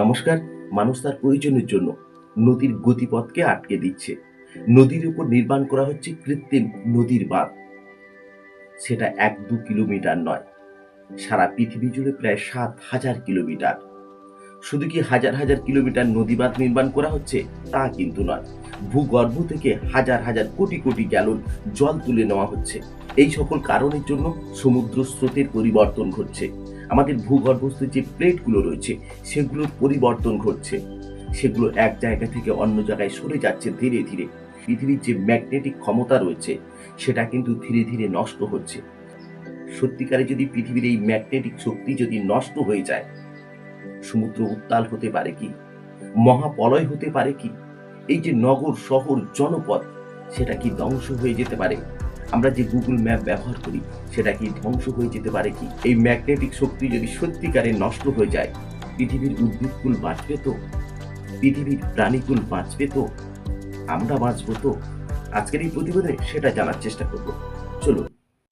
নমস্কার, মানুষ তার প্রয়োজনের জন্য নদীর গতিপথকে আটকে দিচ্ছে। নদীর উপর নির্মাণ করা হচ্ছে কৃত্রিম নদীর বাঁধ। সেটা এক দু কিলোমিটার নয়, সারা পৃথিবী জুড়ে প্রায় সাত হাজার কিলোমিটার। শুধু কি হাজার হাজার কিলোমিটার নদী বাঁধ নির্মাণ করা হচ্ছে তা কিন্তু নয়, ভূগর্ভ থেকে হাজার হাজার কোটি কোটি গ্যালন জল তুলে নেওয়া হচ্ছে। এই সকল কারণের জন্য সমুদ্র স্রোতের পরিবর্তন ঘটছে। আমাদের ভূগর্ভস্থ যে প্লেটগুলো রয়েছে, সেগুলোর পরিবর্তন ঘটছে। সেগুলো এক জায়গা থেকে অন্য জায়গায় সরে যাচ্ছে ধীরে ধীরে। পৃথিবীর যে ম্যাগনেটিক ক্ষমতা রয়েছে, সেটা কিন্তু ধীরে ধীরে নষ্ট হচ্ছে। সত্যিকারে যদি পৃথিবীর এই ম্যাগনেটিক শক্তি যদি নষ্ট হয়ে যায়, সমুদ্র উত্তাল হতে পারে কি? মহাপলয় হতে পারে কি? এই যে নগর, শহর, জনপদ, সেটা কি ধ্বংস হয়ে যেতে পারে? আমরা যে গুগল ম্যাপ ব্যবহার করি, সেটা কি ধ্বংস হয়ে যেতে পারে কি? এই ম্যাগনেটিক শক্তি যদি সত্যিকারে নষ্ট হয়ে যায়, পৃথিবীর উদ্ভিদকুল বাঁচবে তো? পৃথিবীর প্রাণীকুল বাঁচবে তো? আমরা বাঁচবো তো? আজকের এই প্রতিবেদনে সেটা জানার চেষ্টা করব। চলুন।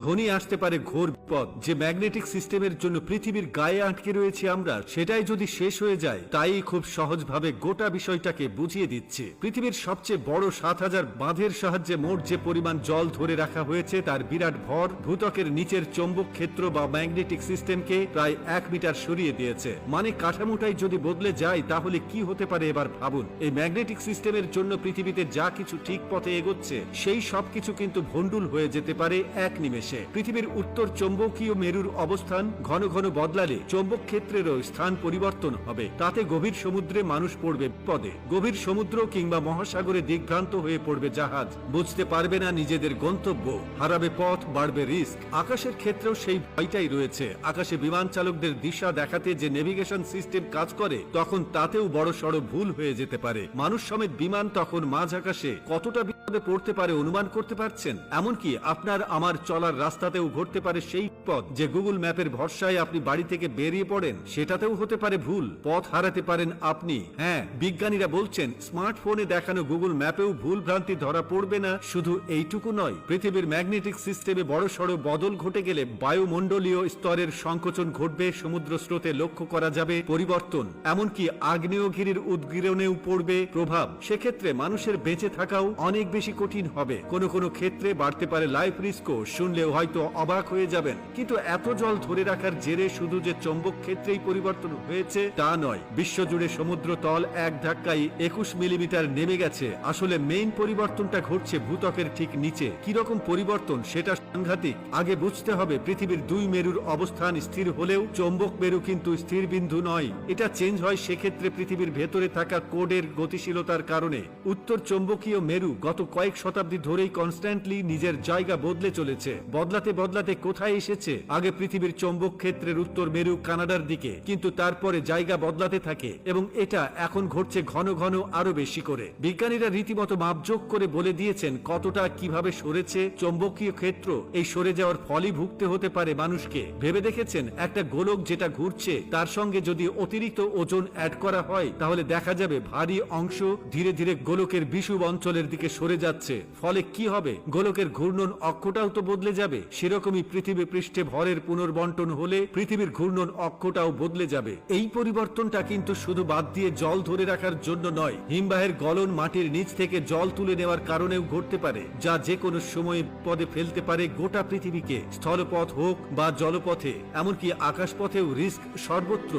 ঘনিয়ে আসতে পারে ঘোর বিপদ। যে ম্যাগনেটিক সিস্টেমের জন্য পৃথিবীর গায়ে আটকে রয়েছে আমরা, সেটাই যদি শেষ হয়ে যায়, তাই খুব সহজভাবে গোটা বিষয়টাকে বুঝিয়ে দিচ্ছে। পৃথিবীর সবচেয়ে বড় সাত হাজার বাঁধের সাহায্যে মোট যে পরিমাণ জল ধরে রাখা হয়েছে, তার বিরাট ভর ভূতকের নিচের চৌম্বক ক্ষেত্র বা ম্যাগনেটিক সিস্টেমকে প্রায় এক মিটার সরিয়ে দিয়েছে। মানে কাঠামোটাই যদি বদলে যায়, তাহলে কি হতে পারে এবার ভাবুন। এই ম্যাগনেটিক সিস্টেমের জন্য পৃথিবীতে যা কিছু ঠিক পথে এগোচ্ছে, সেই সবকিছু কিন্তু ভণ্ডুল হয়ে যেতে পারে এক নিমেষে। পৃথিবীর উত্তর চৌম্বকীয় মেরুর অবস্থান ঘন ঘন বদলালে চৌম্বক ক্ষেত্রেরও স্থান পরিবর্তন হবে। তাতে গভীর সমুদ্রে মানুষ পড়বে পদে গভীর সমুদ্র কিংবা মহাসাগরে দিগ্ভ্রান্ত হয়ে পড়বে জাহাজ। বুঝতে পারবে না নিজেদের গন্তব্য। হারাবে পথ, বাড়বে রিস্ক। আকাশের ক্ষেত্রেও সেই ভয়টাই রয়েছে। আকাশে বিমান চালকদের দিশা দেখাতে যে নেভিগেশন সিস্টেম কাজ করে, তখন তাতেও বড় সড় ভুল হয়ে যেতে পারে। মানুষ সমেত বিমান তখন মাঝ আকাশে কতটা বিপদে পড়তে পারে, অনুমান করতে পারছেন? এমনকি আপনার আমার চলার রাস্তাতেও ঘটতে পারে সেই পথ যে গুগল ম্যাপের ভরসায় আপনি বাড়ি থেকে বেরিয়ে পড়েন, সেটাতেও হতে পারে ভুল। পথ হারাতে পারেন আপনি। হ্যাঁ বিজ্ঞানীরা বলছেন, স্মার্টফোনে দেখানো গুগল ম্যাপেও ভুল ভ্রান্তি ধরা পড়বে না, শুধু এইটুকু নয়। পৃথিবীর ম্যাগনেটিক সিস্টেমে বড় সড় বদল ঘটে গেলে বায়ুমণ্ডলীয় স্তরের সংকোচন ঘটবে সমুদ্র স্রোতে লক্ষ্য করা যাবে পরিবর্তন। এমনকি আগ্নেয়গিরির উদ্গীরণেও পড়বে প্রভাব। সেক্ষেত্রে মানুষের বেঁচে থাকাও অনেক বেশি কঠিন হবে। কোনো কোনো ক্ষেত্রে বাড়তে পারে লাইফ রিস্কও শুনলেও হয়তো অবাক হয়ে যাবেন। কিন্তু এত জল ধরে রাখার জেরে শুধু যে চৌম্বক ক্ষেত্রেই পরিবর্তন হয়েছে, তা নয়। বিশ্বজুড়ে সমুদ্র তল এক ধাক্কায় একুশ মিলিমিটার নেমে গেছে। আসলে মেইন পরিবর্তনটা ঘটছে ভূতকের ঠিক নিচে। কীরকম পরিবর্তন সেটা সাংঘাতিক। আগে বুঝতে হবে পৃথিবীর দুই মেরুর অবস্থান স্থির হলেও চৌম্বক মেরু কিন্তু স্থির বিন্দু নয়। এটা চেঞ্জ হয় সেক্ষেত্রে পৃথিবীর ভেতরে থাকা কোডের গতিশীলতার কারণে। উত্তর চৌম্বকীয় মেরু গত কয়েক শতাব্দী ধরেই কনস্ট্যান্টলি নিজের জায়গা বদলে চলেছে। বদলাতে বদলাতে কোথায় এসেছে? আগে পৃথিবীর চৌম্বক ক্ষেত্রের উত্তর মেরু কানাডার দিকে, কিন্তু তারপরে জায়গা বদলাতে থাকে এবং এটা এখন ঘটছে ঘন ঘন আরও বেশি করে। বিজ্ঞানীরা রীতিমতো মাপযোগ করে বলে দিয়েছেন কতটা কীভাবে সরেছে চৌম্বকীয় ক্ষেত্র। এই সরে যাওয়ার ফলই ভুগতে হতে পারে মানুষকে। ভেবে দেখেছেন? একটা গোলক যেটা ঘুরছে, তার সঙ্গে যদি অতিরিক্ত ওজন অ্যাড করা হয়, তাহলে দেখা যাবে ভারী অংশ ধীরে ধীরে গোলকের বিষুব অঞ্চলের দিকে সরে যাচ্ছে। ফলে কি হবে? গোলকের ঘূর্ণন অক্ষটাও তো বদলে যাবে। সেরকমই পৃথিবী পৃষ্ঠে ভরের পুনর্বন্টন হলে পৃথিবীর ঘূর্ণন অক্ষটাও বদলে যাবে। এই পরিবর্তনটা কিন্তু শুধু বাদ দিয়ে জল ধরে রাখার জন্য নয়, হিমবাহের গলন মাটির নিচ থেকে জল তুলে নেওয়ার কারণেও ঘটতে পারে, যা যে কোনো সময় পদে ফেলতে পারে গোটা পৃথিবীকে, স্থলপথ হোক বা জলপথে, এমনকি আকাশপথেও রিস্ক সর্বত্র।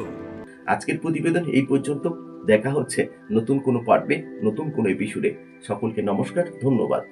আজকের প্রতিবেদন এই পর্যন্ত। দেখা হচ্ছে নতুন কোনো পর্বে নতুন কোনো এপিসোডে সকলকে নমস্কার ধন্যবাদ।